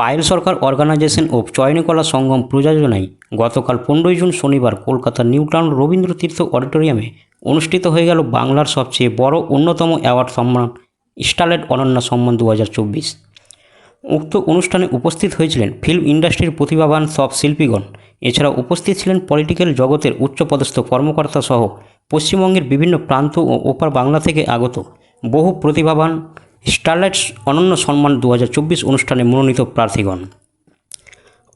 Payel Sarkar organisation ও চয়নিকলা সঙ্গম প্রযোজনায় গতকাল পনেরোই জুন শনিবার কলকাতার নিউ টাউন রবীন্দ্র তীর্থ অডিটোরিয়ামে অনুষ্ঠিত হয়ে গেল বাংলার সবচেয়ে বড় অন্যতম অ্যাওয়ার্ড সম্মান স্টারলাইট অনন্যা সম্মান দু হাজার চব্বিশ। উক্ত অনুষ্ঠানে উপস্থিত হয়েছিলেন ফিল্ম ইন্ডাস্ট্রির প্রতিভাবান সব শিল্পীগণ। এছাড়া উপস্থিত ছিলেন পলিটিক্যাল জগতের উচ্চপদস্থ কর্মকর্তা সহ পশ্চিমবঙ্গের বিভিন্ন প্রান্ত ও ওপার বাংলা থেকে আগত বহু প্রতিভাবান স্টারলাইট অনন্য সম্মান দু হাজার চব্বিশ অনুষ্ঠানে মনোনীত প্রার্থীগণ।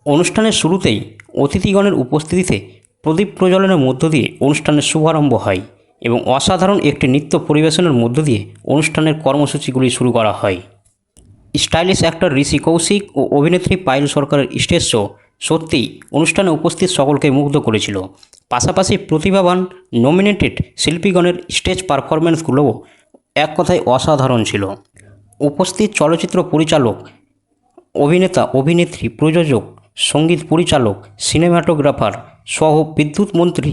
অনুষ্ঠানের শুরুতেই অতিথিগণের উপস্থিতিতে প্রদীপ প্রজ্বলনের মধ্য দিয়ে অনুষ্ঠানের শুভারম্ভ হয় এবং অসাধারণ একটি নৃত্য পরিবেশনের মধ্য দিয়ে অনুষ্ঠানের কর্মসূচিগুলি শুরু করা হয়। স্টাইলিশ অ্যাক্টর ঋষি কৌশিক ও অভিনেত্রী পায়েল সরকারের স্টেজ শো সত্যিই অনুষ্ঠানে উপস্থিত সকলকে মুগ্ধ করেছিল। পাশাপাশি প্রতিভাবান নমিনেটেড শিল্পীগণের স্টেজ পারফরম্যান্সগুলোও এক কথায় অসাধারণ ছিল। উপস্থিত চলচ্চিত্র পরিচালক, অভিনেতা, অভিনেত্রী, প্রযোজক, সংগীত পরিচালক, সিনেমাটোগ্রাফার সহ বিদ্যুৎ মন্ত্রী,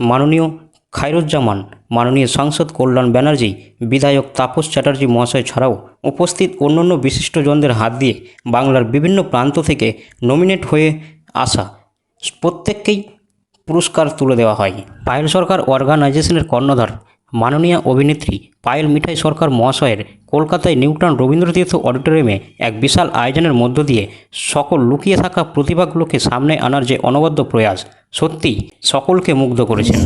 মাননীয় খায়রুজ্জামান, মাননীয় সাংসদ কল্যাণ ব্যানার্জি, বিধায়ক তাপস চ্যাটার্জি মহাশয় ছাড়াও উপস্থিত অন্যান্য বিশিষ্টজনদের হাত দিয়ে বাংলার বিভিন্ন প্রান্ত থেকে নমিনেট হয়ে আসা প্রত্যেককেই পুরস্কার তুলে দেওয়া হয়। পায়েল সরকার অর্গানাইজেশনের কর্ণধার। মাননীয় অভিনেত্রী পায়েল মিঠাই সরকার মহাশয়ের কলকাতায় নিউটাউন রবীন্দ্রতীর্থ অডিটোরিয়ামে এক বিশাল আয়োজনের মধ্য দিয়ে সকল লুকিয়ে থাকা প্রতিভাগুলোকে সামনে আনার যে অনবদ্য প্রয়াস, সত্যিই সকলকে মুগ্ধ করেছেন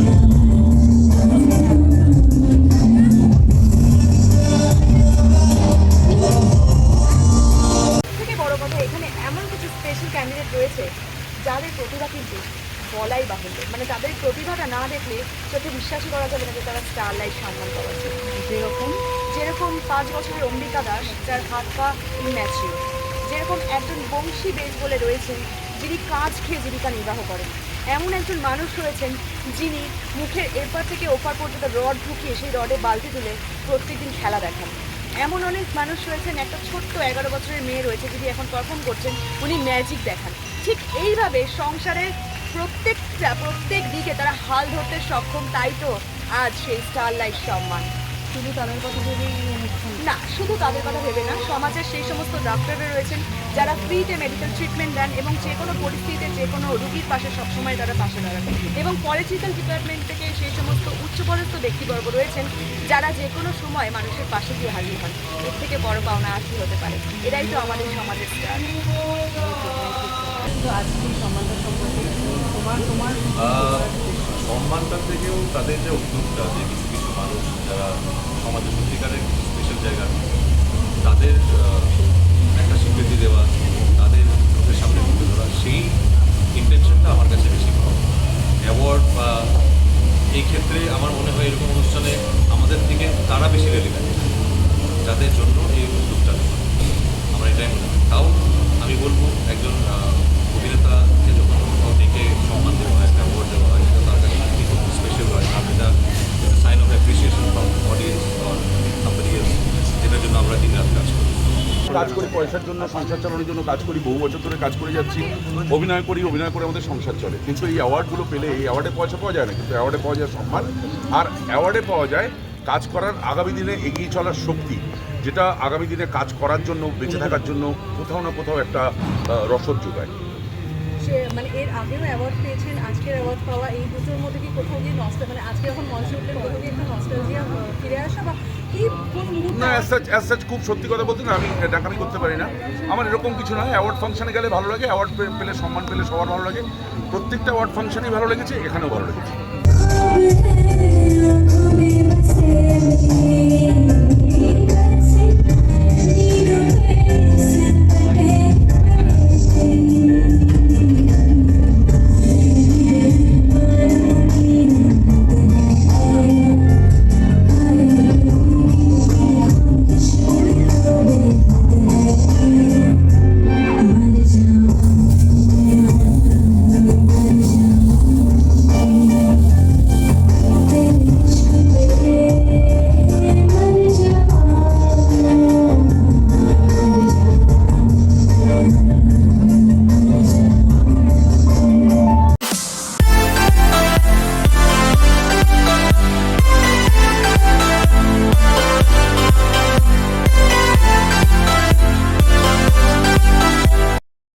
যাদের প্রতিভা কিন্তু বলাই বাহুল্য। মানে তাদের প্রতিভাটা না দেখলে চোখে বিশ্বাসই করা যাবে না যে তারা স্টারলাইট সম্মান পাচ্ছে যেরকম? যেরকম পাঁচ বছরের অম্বিকা দাস যার হাত পা ইম্যাচিওর যেরকম একজন বংশী বেশ বলে রয়েছেন যিনি কাজ খেয়ে জীবিকা নির্বাহ করেন। এমন একজন মানুষ রয়েছেন যিনি মুখের এরপার থেকে ওপার পর্যন্ত রড ঢুকিয়ে সেই রডে বালতি তুলে প্রত্যেকদিন খেলা দেখান। এমন অনেক মানুষ রয়েছেন একটা ছোট্ট এগারো বছরের মেয়ে রয়েছে যিনি এখন পারফর্ম করছেন উনি ম্যাজিক দেখান। ঠিক এইভাবে সংসারের প্রত্যেকটা প্রত্যেক দিকে তারা হাল ধরতে সক্ষম তাই তো? আজ সেই স্টার স্টারলাইট সম্মান। শুধু তাদের কথা ভেবেই না শুধু তাদের কথা ভেবে না সমাজের সেই সমস্ত ডাক্তাররা রয়েছেন যারা ফ্রিতে মেডিকেল ট্রিটমেন্ট দেন এবং যে কোনো পরিস্থিতিতে যে কোনো রুগীর পাশে সবসময় তারা পাশে দাঁড়ান। এবং পলিটিক্যাল ডিপার্টমেন্ট থেকে সেই সমস্ত উচ্চপদস্থ ব্যক্তিবর্গ রয়েছেন যারা যে কোনো সময় মানুষের পাশে গিয়ে হাজির হন। এর থেকে বড় পাওনা আর কি হতে পারে? এটাই তো আমাদের সমাজের স্টার আজকে সম্মানটা সম্পর্কে সম্মানটার থেকেও তাদের যে উদ্যোগটা, যে কিছু কিছু মানুষ যারা সমাজে সত্যিকারের স্পেশাল জায়গা, তাদের একটা স্বীকৃতি দেওয়া, তাদের চোখের সামনে তুলে ধরা, সেই ইন্টেনশনটা আমার কাছে বেশি ভালো। অ্যাওয়ার্ড বা এই ক্ষেত্রে আমার মনে হয় এরকম অনুষ্ঠানে আমাদের থেকে তারা বেশি রেলিভেন্ট যাদের জন্য এই উদ্যোগটা। আমার এটাই মনে হয় কাজ করি, পয়সার জন্য, সংসার চালানোর জন্য কাজ করি, বহু বছর ধরে কাজ করে যাচ্ছি, অভিনয় করি, অভিনয় করে আমাদের সংসার চলে। কিন্তু এই অ্যাওয়ার্ডগুলো পেলে, এই অ্যাওয়ার্ডে পয়সা পাওয়া যায় না, কিন্তু অ্যাওয়ার্ডে পাওয়া যায় সম্মান। আর অ্যাওয়ার্ডে পাওয়া যায় কাজ করার আগামী দিনে এগিয়ে চলার শক্তি, যেটা আগামী দিনে কাজ করার জন্য, বেঁচে থাকার জন্য কোথাও না কোথাও একটা রসদ যোগায়। মানে এর আগেও অ্যাওয়ার্ড পেয়েছেন, আজকের অ্যাওয়ার্ড পাওয়া এই দুটোর মধ্যে কি কোথাও গিয়ে নষ্ট মানে আজকে মঞ্চে উঠলেন কোথাও গিয়ে ফিরে আসা বা না অ্যাজ সাচ খুব সত্যি কথা বলতে না আমি ডাকামি করতে পারি না। আমার এরকম কিছু নয় অ্যাওয়ার্ড ফাংশানে গেলে ভালো লাগে অ্যাওয়ার্ড পেলে সম্মান পেলে সবার ভালো লাগে। প্রত্যেকটা অ্যাওয়ার্ড ফাংশনেই ভালো লেগেছে এখানেও ভালো লেগেছে।